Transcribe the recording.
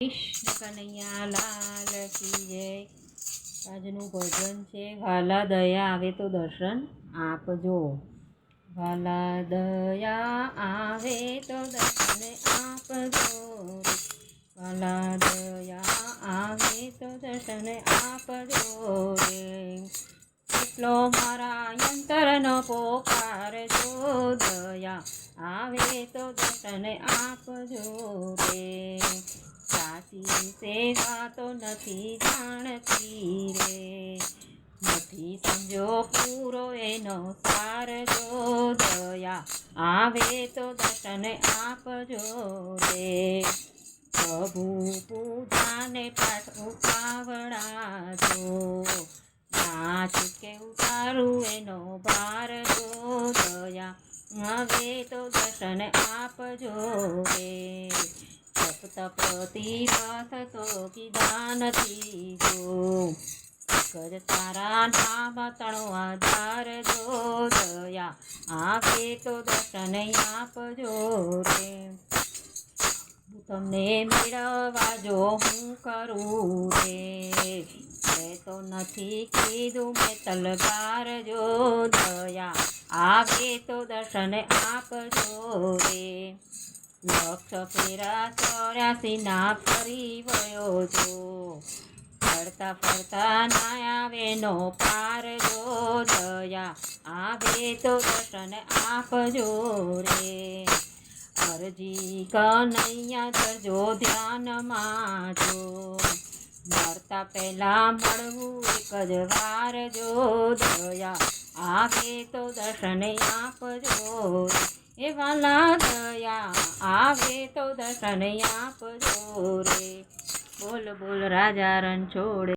કનૈયા લાલ આજનું ભજન છે. વાલા દયા આવે તો દર્શન આપજો વાલા દયા આવે તો દર્શન આપજો વાલા દયા આવે તો દર્શન આપજો રે. એટલો મારા અંતરનો પોકારજો દયા આવે તો દર્શન આપજો રે. સાચી સેવા તો નથી જાણતી રે. નથી સમજો પૂરો એનો સાર જો દયા આવે તો દર્શન આપજો રે. પ્રભુ પૂજાને પાઠ ઉપાવડાજો. નાચ કે ઉતારું એનો ભાર જો દયા આવે તો દર્શન આપજો રે સપ્તપતિ પથ તો કીધા નથી જો કર તારા નામ તણો આધાર જો દયા. આપે તો દર્શન આપજો રે. તમને મેળવવા જો હું કરું રે. મેં તો નથી કીધું મેં તલવાર જો દયા. આવે તો દર્શન આપજો રે. લક્ષ ફેરા ચોર્યાસી ના ફરી વયો જો. ફરતા ફરતા ના આવે નો પાર જો દયા. આવે તો દર્શન આપજો રે. અરજી કનૈયા કરજો ધ્યાનમાં જો. મરતા પહેલા મળવું એક જ વાર જો દયા આવે તો દર્શન આપજો. એ વાલા દયા આવે તો દર્શન આપજો રે. બોલ બોલ રાજા રણછોડ